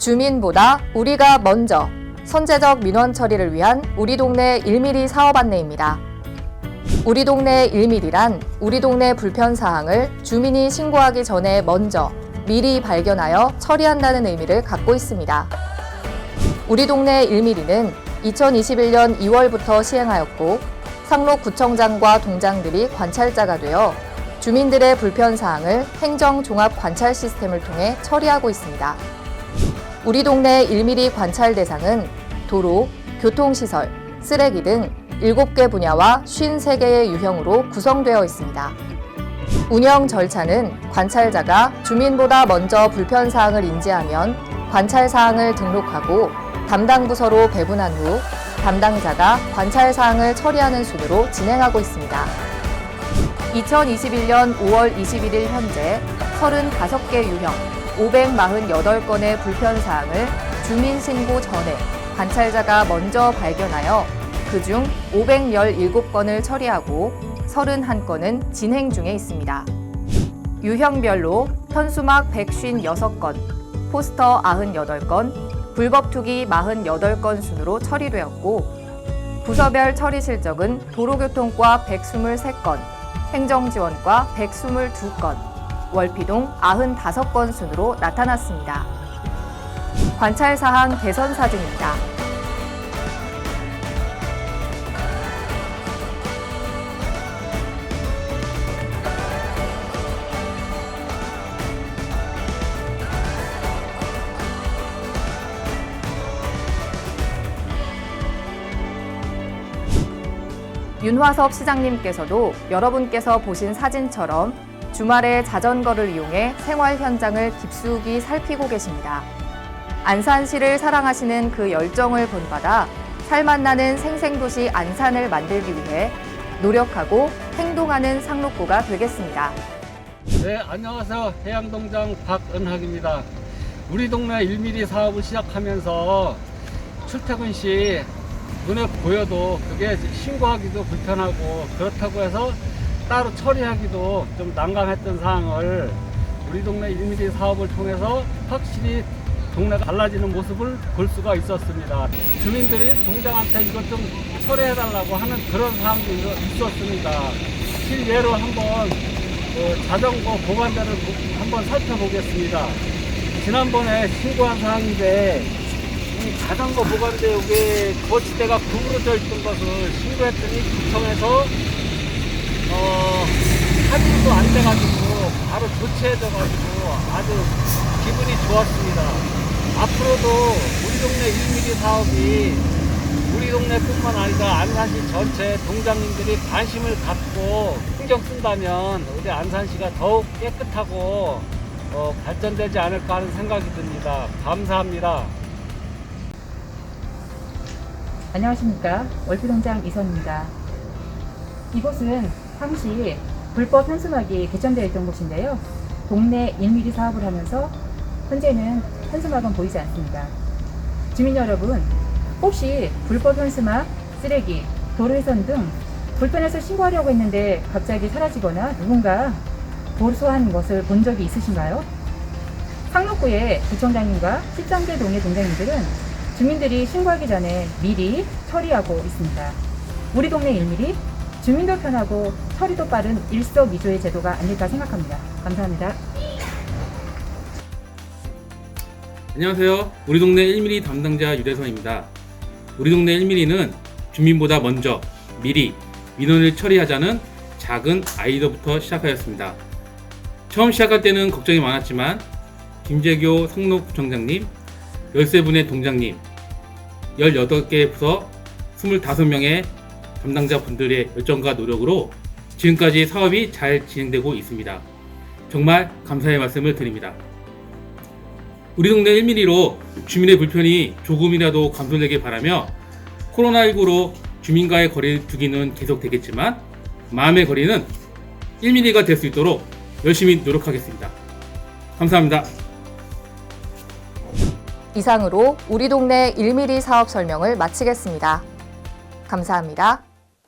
주민보다 우리가 먼저 선제적 민원 처리를 위한 우리 동네 1mm 사업 안내입니다. 우리 동네 1mm란 우리 동네 불편 사항을 주민이 신고하기 전에 먼저 미리 발견하여 처리한다는 의미를 갖고 있습니다. 우리 동네 1mm는 2021년 2월부터 시행하였고 상록구청장과 동장들이 관찰자가 되어 주민들의 불편 사항을 행정 종합 관찰 시스템을 통해 처리하고 있습니다. 우리 동네 1mm 관찰 대상은 도로, 교통시설, 쓰레기 등 7개 분야와 53개의 유형으로 구성되어 있습니다. 운영 절차는 관찰자가 주민보다 먼저 불편 사항을 인지하면 관찰 사항을 등록하고 담당 부서로 배분한 후 담당자가 관찰 사항을 처리하는 순으로 진행하고 있습니다. 2021년 5월 21일 현재 35개 유형 548건의 불편 사항을 주민 신고 전에 관찰자가 먼저 발견하여 그중 517건을 처리하고 31건은 진행 중에 있습니다. 유형별로 현수막 156건, 포스터 98건, 불법 투기 48건 순으로 처리되었고 부서별 처리 실적은 도로교통과 123건, 행정지원과 122건, 월피동 95건 순으로 나타났습니다. 관찰 사항 개선 사진입니다. 윤화섭 시장님께서도 여러분께서 보신 사진처럼 주말에 자전거를 이용해 생활 현장을 깊숙이 살피고 계십니다. 안산시를 사랑하시는 그 열정을 본받아 살맛나는 생생도시 안산을 만들기 위해 노력하고 행동하는 상록구가 되겠습니다. 네, 안녕하세요. 해양동장 박은학입니다. 우리 동네 1mm 사업을 시작하면서 출퇴근 시 눈에 보여도 그게 신고하기도 불편하고 그렇다고 해서 따로 처리하기도 좀 난감했던 사항을 우리 동네 1mm 사업을 통해서 확실히 동네가 달라지는 모습을 볼 수가 있었습니다. 주민들이 동장한테 이것 좀 처리해달라고 하는 그런 사항도 있었습니다. 실예로 한번 그 자전거 보관대를 보- 한번 살펴보겠습니다. 지난번에 신고한 사항인데 이 자전거 보관대 여기 거치대가 구부러져 있던 것을 신고했더니 구청에서 어, 합의도 안 돼가지고 바로 조치해져가지고 아주 기분이 좋았습니다. 앞으로도 우리 동네 1mm 사업이 우리 동네뿐만 아니라 안산시 전체 동장님들이 관심을 갖고 신경 쓴다면 우리 안산시가 더욱 깨끗하고 어, 발전되지 않을까 하는 생각이 듭니다. 감사합니다. 안녕하십니까. 월피동장 이선입니다. 이곳은 당시 불법 현수막이 개천되어 있던 곳인데요. 동네 1mm 사업을 하면서 현재는 현수막은 보이지 않습니다. 주민 여러분, 혹시 불법 현수막, 쓰레기, 도로 훼손 등 불편해서 신고하려고 했는데 갑자기 사라지거나 누군가 보수한 것을 본 적이 있으신가요? 상록구의 구청장님과 13개 동의 동장님들은 주민들이 신고하기 전에 미리 처리하고 있습니다. 우리 동네 1mm 주민도 편하고 처리도 빠른 일석이조의 제도가 아닐까 생각합니다. 감사합니다. 안녕하세요. 우리 동네 1mm 담당자 유대선입니다. 우리 동네 1mm는 주민보다 먼저 미리 민원을 처리하자는 작은 아이디어부터 시작하였습니다. 처음 시작할 때는 걱정이 많았지만 김재교 성록구청장님, 13분의 동장님, 18개 부서 25명의 담당자분들의 열정과 노력으로 지금까지 사업이 잘 진행되고 있습니다. 정말 감사의 말씀을 드립니다. 우리 동네 1mm로 주민의 불편이 조금이라도 감소되길 바라며 코로나19로 주민과의 거리 두기는 계속되겠지만 마음의 거리는 1mm가 될 수 있도록 열심히 노력하겠습니다. 감사합니다. 이상으로 우리 동네 1mm 사업 설명을 마치겠습니다. 감사합니다.